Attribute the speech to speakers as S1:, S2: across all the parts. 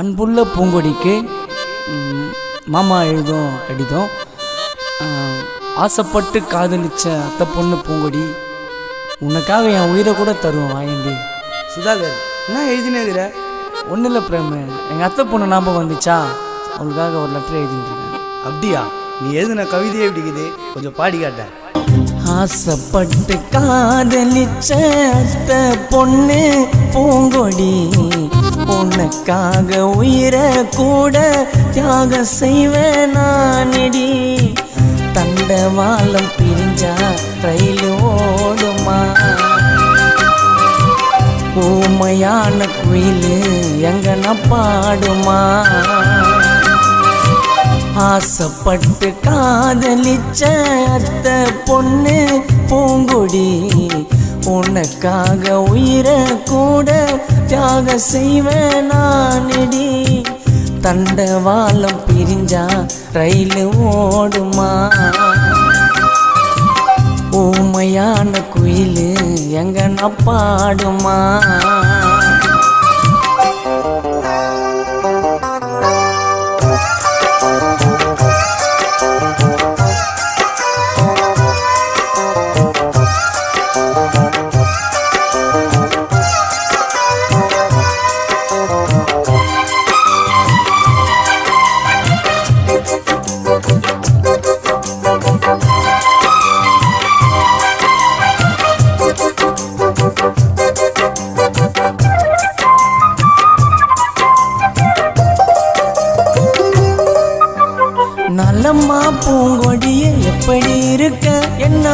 S1: அன்புள்ள பூங்கொடிக்கு மாமா எழுதும் கடிதம்? ஆசைப்பட்டு காதலிச்ச அத்தை பொண்ணு பூங்கொடி உனக்காக என் உயிரை கூட தருவேன் வாயண்டி.
S2: சுதாகர் என்ன எழுதினேங்கிற
S1: ஒன்றும் இல்லை பிரேமு எங்கள் அத்தை பொண்ணு ஞாபகம் வந்துச்சா? அவளுக்காக ஒரு லெட்டர் எழுதிட்டு இருக்கேன்.
S2: அப்படியா? நீ எழுதின கவிதையே பிடிக்குது கொஞ்சம் பாடி காட்ட
S1: ஆசைப்பட்டு காதலிச்ச அத்த பொண்ணு பூங்கொடி. உனக்காக உயிரை கூட தியாக செய்வேன் நானடி. தண்டவாளம் பிரிஞ்சா ரயில் ஓடுமா? ஊமையான குயில் எங்கன பாடுமா? ஆசைப்பட்டு காதலிச்ச அத்தை பொண்ணு பூங்குடி. உனக்காக உயிரை கூட தியாக செய்வேன் நானடி தண்டவாளம் பிரிஞ்சா ரயில் ஓடுமா? ஊமையான குயில் எங்கன பாடுமா?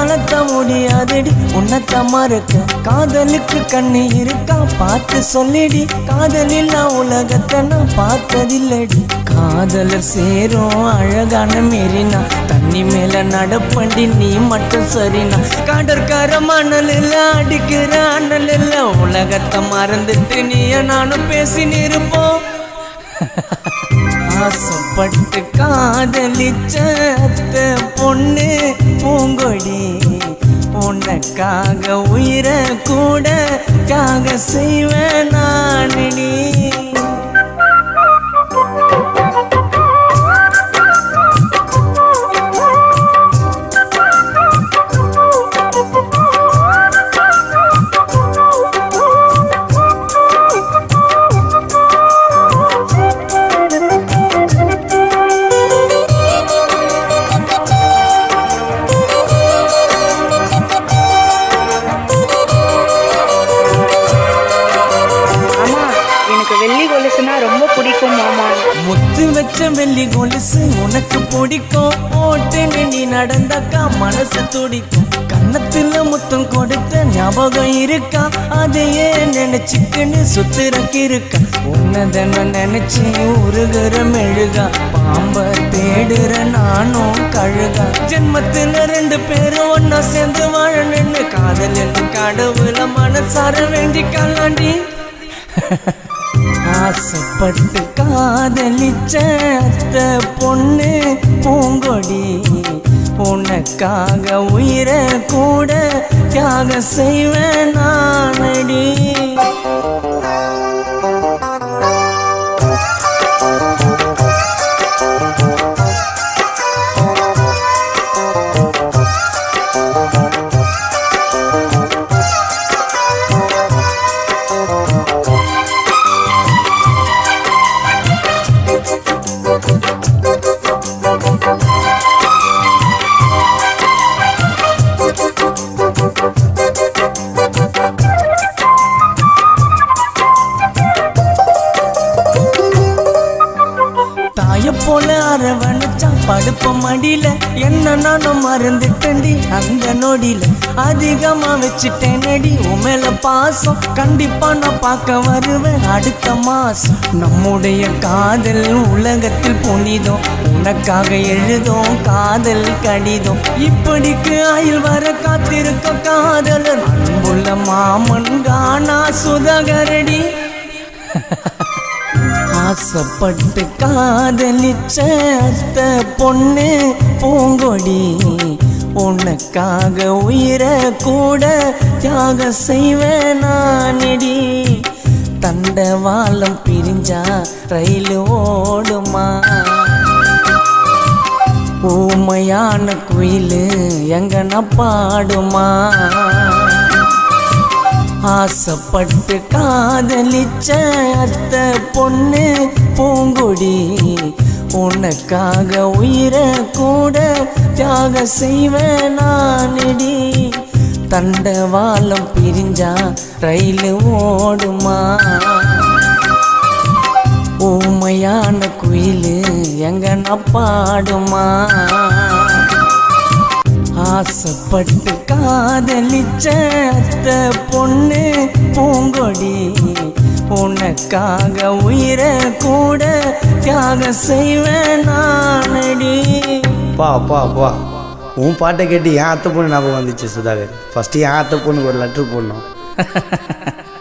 S1: என்னால தான் முடியாதடி. உன்னத்த மறுக்க காதலுக்கு கண்ணு இருக்கா? பார்த்து சொல்லிடி. காதலில் உலகத்தை நான் பார்த்ததில்லடி. காதலர் சேரும் அழகான மெரினா. தண்ணி மேல நடப்பண்டி நீ மட்டும் சரினா. கடற்கரை மணல் இல்ல அடிக்கிற அண்ணல் உலகத்தை மறந்துட்டு நீ நானும் பேசி இருப்போம் ஆசைப்பட்டு காதலிச்ச பொண்ணு. உனக்காக உயிரை கூட காக செய்வேன் நானடி
S3: அம்மா ரொம்ப பிடிக்கும் மாமா.
S1: முத்து வச்ச வெள்ளி கொலுசு உனக்கு பிடிக்கும். போட்டு நீ நடந்தாக்கா மனசு துடிக்கும். கன்னத்துல முத்தம் கொடுத்த ஞாபகம் இருக்கா? அதையே நினைச்சுக்கின்னு சுத்துறக்கு இருக்கா உன்னதன நினைச்சு உருகுற மெழுகா? பாம்ப தேடுற நானும் கழுகா. ஜென்மத்துல ரெண்டு பேரும் ஒன்னா சேர்ந்து வாழணும்னு காதல் என்று கடவுள மனசார வேண்டி கல்லாண்டி. ஆசைப்பட்டு காதலிச்ச அத்த பொண்ணு பூங்கொடி. உனக்காக உயிரை கூட தியாக செய்வேன் நானடி. அரவணைச்சா படுப்ப மடியில. என்ன நானும் மறந்துட்டேன்டி அந்த நொடியில. அதிகமா வச்சுட்டேன் நடி உமேல பாசம். கண்டிப்பா நான் பார்க்க வருவேன் அடுத்த மாசம். நம்முடைய காதல் உலகத்தில் புனிதம். உனக்காக எழுதும் காதல் கடிதம். இப்படிக்கு ஆயில் வர காத்திருக்க காதலர். அன்புள்ள மாமன் கானா சுதாகரடி. ஆசைப்பட்டு காதலிச்ச அத்த பொண்ணு பூங்கொடி. உனக்காக உயிரை கூட தியாக செய்வேன் நானடி தண்டவாளம் பிரிஞ்சா ரயில் ஓடுமா? ஊமையான குயில் எங்கன பாடுமா? ஆசைப்பட்டு காதலிச்ச அத்த பொண்ணு பூங்குடி உனக்காக உயிரை கூட தியாக செய்வேன் நானடி தண்டவாளம் பிரிஞ்சா ரயில் ஓடுமா? ஊமையான குயில் எங்கன பாடுமா? ஆசைப்பட்டு காதலிச்ச அத்த பொண்ணு பூங்கொடி. உனக்காக உயிரை கூட தியாக செய்வேன் நானடி.
S2: பா அப்பா அப்பா உன் பாட்டை கேட்டு என் அத்தை பொண்ணு ஞாபகம் வந்துச்சு சுதாகர். ஃபஸ்ட்டு என் அத்தை பொண்ணுக்கு ஒரு லெட்ரு போடணும்.